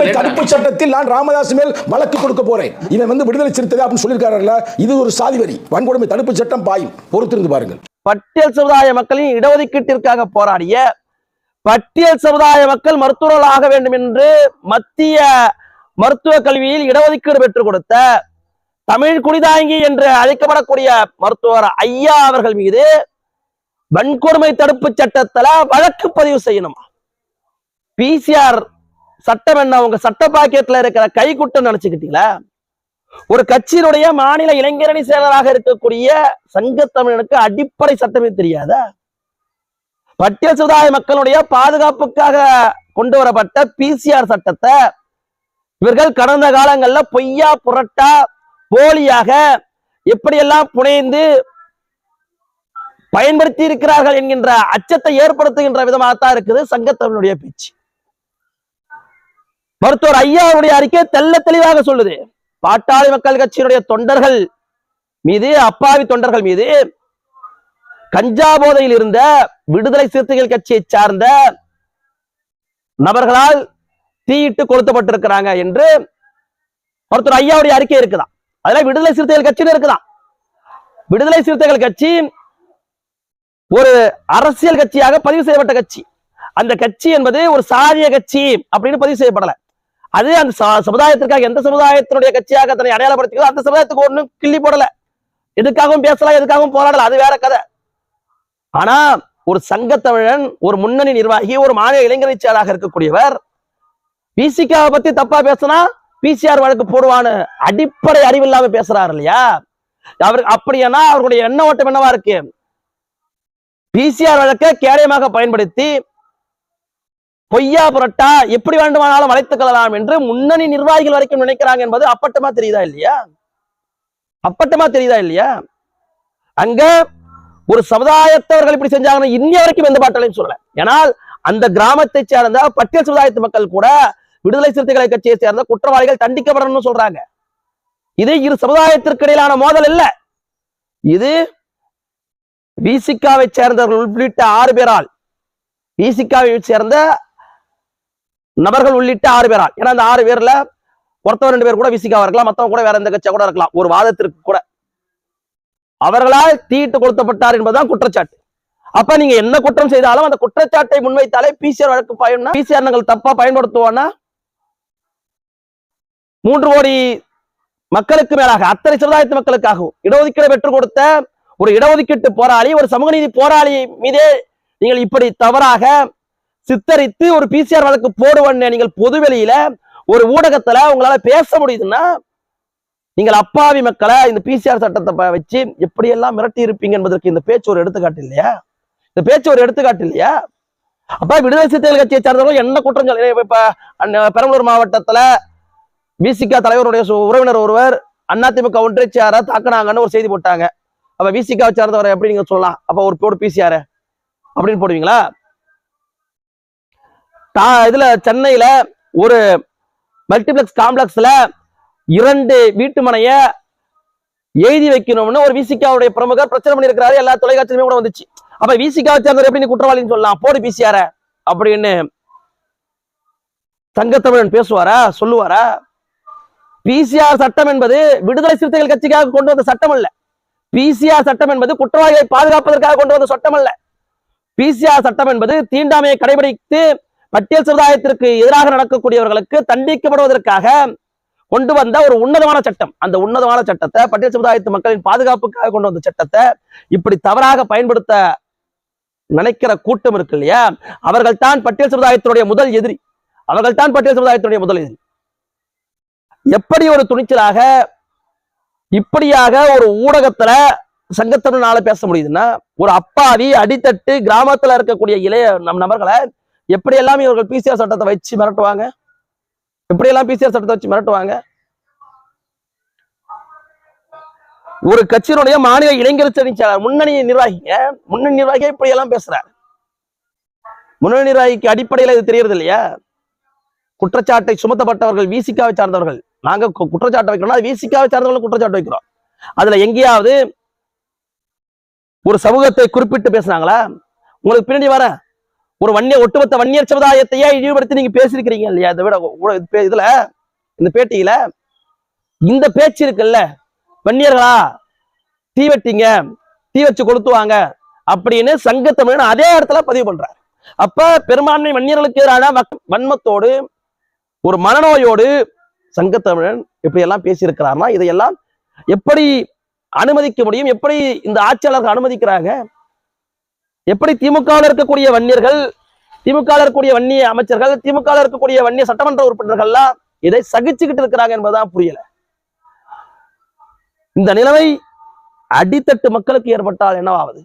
வன்கொடுமை தடுப்பு சட்டத்தில் நான் ராமதாஸ் மேல் வழக்கு கொடுக்க போறேன். இவன் வந்து விடுதலை சிறுத்தை அப்படின்னு சொல்லியிருக்காருல்ல? இது ஒரு சாதி வரி. வன்கொடுமை தடுப்பு சட்டம் பாயும். பொறுத்திருந்து பாருங்கள். பட்டியல் சமுதாய மக்களின் இடஒதுக்கீட்டிற்காக போராடிய பட்டியல் சமுதாய மக்கள் மருத்துவர்கள் ஆக வேண்டும் என்று மத்திய மருத்துவ கல்வியில் இடஒதுக்கீடு பெற்றுக் கொடுத்த தமிழ் குடிதாங்கி என்று அழைக்கப்படக்கூடிய மருத்துவர் ஐயா அவர்கள் மீது வன்கொடுமை தடுப்பு சட்டத்துல வழக்கு பதிவு செய்யணுமா? பிசிஆர் சட்டம் என்ன? உங்க சட்ட பாக்கெட்ல இருக்கிற கைக்குட்டம் நினைச்சுக்கிட்டீங்களா? ஒரு கட்சியினுடைய மாநில இளைஞரணி செயலராக இருக்கக்கூடிய சங்கத்தமிழனுக்கு அடிப்படை சட்டமே தெரியாதா? பட்டியல் சமுதாய மக்களுடைய பாதுகாப்புக்காக கொண்டு வரப்பட்ட பிசிஆர் சட்டத்தை இவர்கள் கடந்த காலங்கள்ல பொய்யா புரட்டா போலியாக எப்படியெல்லாம் புனைந்து பயன்படுத்தி இருக்கிறார்கள் என்கின்ற அச்சத்தை ஏற்படுத்துகின்ற விதமாகத்தான் இருக்குது சங்கத்தமிழனுடைய பேச்சு. மருத்துவர் ஐயாவுடைய அறிக்கை தெள்ள தெளிவாக சொல்லுது. பாட்டாளி மக்கள் கட்சியினுடைய தொண்டர்கள் மீது அப்பாவி தொண்டர்கள் மீது கஞ்சா போதையில் இருந்த விடுதலை சிறுத்தைகள் கட்சியை சார்ந்த நபர்களால் தீயிட்டு கொளுத்தப்பட்டிருக்கிறாங்க என்று மருத்துவர் ஐயாவுடைய அறிக்கை இருக்குதான் அதெல்லாம் விடுதலை சிறுத்தைகள் கட்சியில இருக்குதான். விடுதலை சிறுத்தைகள் கட்சி ஒரு அரசியல் கட்சியாக பதிவு செய்யப்பட்ட கட்சி. அந்த கட்சி என்பது ஒரு சாதிய கட்சி அப்படின்னு பதிவு செய்யப்படல. அது அந்த சமுதாயத்திற்காக எந்த சமுதாயத்தினுடைய கட்சியாக தன்னை அடையாளப்படுத்திக்கிறதோ அந்த சமுதாயத்துக்கு ஒண்ணும் கிள்ளி போடல. எதுக்காகவும் பேசலாம் எதுக்காகவும் போராடல அது வேற கதை. ஆனா ஒரு சங்கத்தமிழன் ஒரு முன்னணி நிர்வாகி ஒரு மாநில இளைஞரை செயலாக இருக்கக்கூடியவர் பிசிகாவை பத்தி தப்பா பேசினா பிசிஆர் வழக்கு போடுவான்னு அடிப்படை அறிவு இல்லாம பேசுறாரு இல்லையா? அவருக்கு அப்படியானா அவருடைய எண்ண ஓட்டம் என்னவா இருக்கு? பிசிஆர் வழக்கை கேடயமாக பயன்படுத்தி பொய்யா புரட்டா எப்படி வேண்டுமானாலும் வளைத்துக் கொள்ளலாம் என்று முன்னணி நிர்வாகிகள் வரைக்கும் நினைக்கிறாங்க என்பது அப்பட்டமா தெரியுதா இல்லையா? அப்பட்டமா தெரியுதா இல்லையா? அங்க ஒரு சமுதாயத்தவர்கள் இப்படி செஞ்சாங்கன்னா இன்னி வரைக்கும் எந்த பாட்டாலையும் சொல்லல. ஏனால் அந்த கிராமத்தை சேர்ந்த பட்டியல் சமுதாயத்து மக்கள் கூட விடுதலை சிறுத்தைகளை கட்சியை சேர்ந்த குற்றவாளிகள் தண்டிக்கப்படணும்னு சொல்றாங்க. இது இரு சமுதாயத்திற்கு இடையிலான மோதல் இல்ல இது விசிகாவை சேர்ந்தவர்கள் உள்ளிட்ட ஆறு பேரால் விசிகாவை சேர்ந்த நபர்கள் உள்ளிட்ட ஆறு பேரால். ஏன்னா அந்த ஆறு பேர்ல ஒருத்தவர் ரெண்டு பேர் கூட விசிகாவா இருக்கலாம் மத்தவங்க கூட வேற எந்த கட்சியா கூட இருக்கலாம். ஒரு வாதத்திற்கு கூட. அவர்களால் தீட்டு கொடுத்தப்பட்டார் என்பதுதான் குற்றச்சாட்டு. அப்ப நீங்க என்ன குற்றம் செய்தாலும் அந்த குற்றச்சாட்டை முன்வைத்தாலே பிசிஆர் வழக்கு பயன்னா பிசிஆர் நாங்கள் தப்பா பயன்படுத்துவோம்னா மூன்று கோடி மக்களுக்கு மேலாக அத்தனை சமுதாயத்து மக்களுக்காகவும் இடஒதுக்கீடு பெற்றுக் கொடுத்த ஒரு இடஒதுக்கீட்டு போராளி ஒரு சமூக நீதி போராளி மீதே நீங்கள் இப்படி தவறாக சித்தரித்து ஒரு பிசிஆர் வழக்கு போடுவேன்னு நீங்கள் பொதுவெளியில ஒரு ஊடகத்துல உங்களால பேச முடியுதுன்னா நீங்கள் அப்பாவி மக்களை இந்த பிசிஆர் சட்டத்தை வச்சு எப்படியெல்லாம் மிரட்டி இருப்பீங்க என்பதற்கு இந்த பேச்சு ஒரு எடுத்துக்காட்டு இல்லையா? இந்த பேச்சு ஒரு எடுத்துக்காட்டு இல்லையா? அப்ப விடுதலை சிறுத்தைகள் கட்சியை சார்ந்தவர்கள் என்ன குற்றம் சொல்ல இப்ப பெரம்பலூர் மாவட்டத்துல விசிகா தலைவருடைய உறவினர் ஒருவர் அதிமுக ஒன்றிய சேர தாக்குனாங்கன்னு ஒரு செய்தி போட்டாங்க. அப்ப விசிகாவை சார்ந்தவரை எப்படி நீங்க சொல்லலாம்? அப்ப ஒரு போடு பிசிஆர் அப்படின்னு போடுவீங்களா? தா இதுல சென்னையில ஒரு மல்டிபிளெக்ஸ் காம்ப்ளெக்ஸ்ல இரண்டு வீட்டு மனைய எழுதி வைக்கணும்னு ஒரு விசிகாவுடைய பிரமுகர் பிரச்சனை பண்ணியிருக்கிறாரு. எல்லா தொலைக்காட்சியுமே கூட வந்துச்சு. அப்ப விசிகாவை சேர்ந்தவர் எப்படி நீ குற்றவாளின்னு சொல்லலாம்? போடு பிசிஆர அப்படின்னு தங்கத்தமிழன் பேசுவாரா? சொல்லுவாரா? பிசிஆர் சட்டம் என்பது விடுதலை சிறுத்தைகள் கட்சிக்காக கொண்டு வந்த சட்டம் அல்ல பிசிஆர் சட்டம் என்பது குற்றவாளிகளை பாதுகாப்பதற்காக கொண்டு வந்த சட்டம் அல்ல பிசிஆர் சட்டம் என்பது தீண்டாமையை கடைபிடித்து பட்டியல் சமுதாயத்திற்கு எதிராக நடக்கக்கூடியவர்களுக்கு தண்டிக்கப்படுவதற்காக கொண்டு வந்த ஒரு உன்னதமான சட்டம். அந்த உன்னதமான சட்டத்தை பட்டியல் சமுதாயத்து மக்களின் பாதுகாப்புக்காக கொண்டு வந்த சட்டத்தை இப்படி தவறாக பயன்படுத்த நினைக்கிற கூட்டம் இருக்கு இல்லையா? அவர்கள் தான் பட்டியல் சமுதாயத்தினுடைய முதல் எதிரி. அவர்கள் தான் பட்டியல் சமுதாயத்தினுடைய முதல் எதிரி. எப்படி ஒரு துணிச்சலாக இப்படியாக ஒரு ஊடகத்துல சங்கத்தமிழ்னால பேச முடியுதுன்னா ஒரு அப்பாவி அடித்தட்டு கிராமத்துல இருக்கக்கூடிய இளைய நம் நபர்களை எப்படியெல்லாம் இவர்கள் பிசிஆர் சட்டத்தை வச்சு மிரட்டுவாங்க? எப்படியெல்லாம் பிசிஆர் சட்டத்தை வச்சு மிரட்டுவாங்க? ஒரு கட்சியினுடைய மாநில இளைஞர் செயலாளர் முன்னணி நிர்வாகிங்க முன்னணி நிர்வாகியே இப்படி எல்லாம் பேசுறாரு? முன்னணி நிர்வாகிக்கு அடிப்படையில இது தெரியறது இல்லையா? குற்றச்சாட்டை சுமத்தப்பட்டவர்கள் விசிக்காவை சார்ந்தவர்கள். நாங்க குற்றச்சாட்டு வைக்கிறோம் அது விசிகாவை சார்ந்தவர்கள் குற்றச்சாட்டு வைக்கிறோம். அதுல எங்கேயாவது ஒரு சமூகத்தை குறிப்பிட்டு பேசுனாங்களா? உங்களுக்கு பின்னாடி வர ஒரு வன்னிய ஒட்டுமொத்த வன்னியர் சமுதாயத்தையே இழிவுபடுத்தி நீங்க பேசியிருக்கிறீங்க இல்லையா? இதை விட இதுல இந்த பேட்டியில இந்த பேச்சு இருக்குல்ல வன்னியர்களா தீ வெட்டிங்க தீ வச்சு கொளுத்துவாங்க அப்படின்னு சங்கத்தமிழன் அதே இடத்துல பதிவு பண்றார். அப்ப பெரும்பான்மை வன்னியர்களுக்கு எதிரான வன்மத்தோடு ஒரு மனநோயோடு சங்கத்தமிழன் இப்படி எல்லாம் பேசியிருக்கிறார்னா இதையெல்லாம் எப்படி அனுமதிக்க முடியும்? எப்படி இந்த ஆட்சியாளர்கள் அனுமதிக்கிறாங்க? எப்படி திமுகவில் இருக்கக்கூடிய வன்னியர்கள் திமுகவில் இருக்கக்கூடிய வன்னிய அமைச்சர்கள் திமுகவில் இருக்கக்கூடிய வன்னிய சட்டமன்ற உறுப்பினர்கள்லாம் இதை சகிச்சுக்கிட்டு இருக்கிறாங்க என்பதுதான் புரியல. இந்த நிலைமை அடித்தட்டு மக்களுக்கு ஏற்பட்டால் என்னவாவது?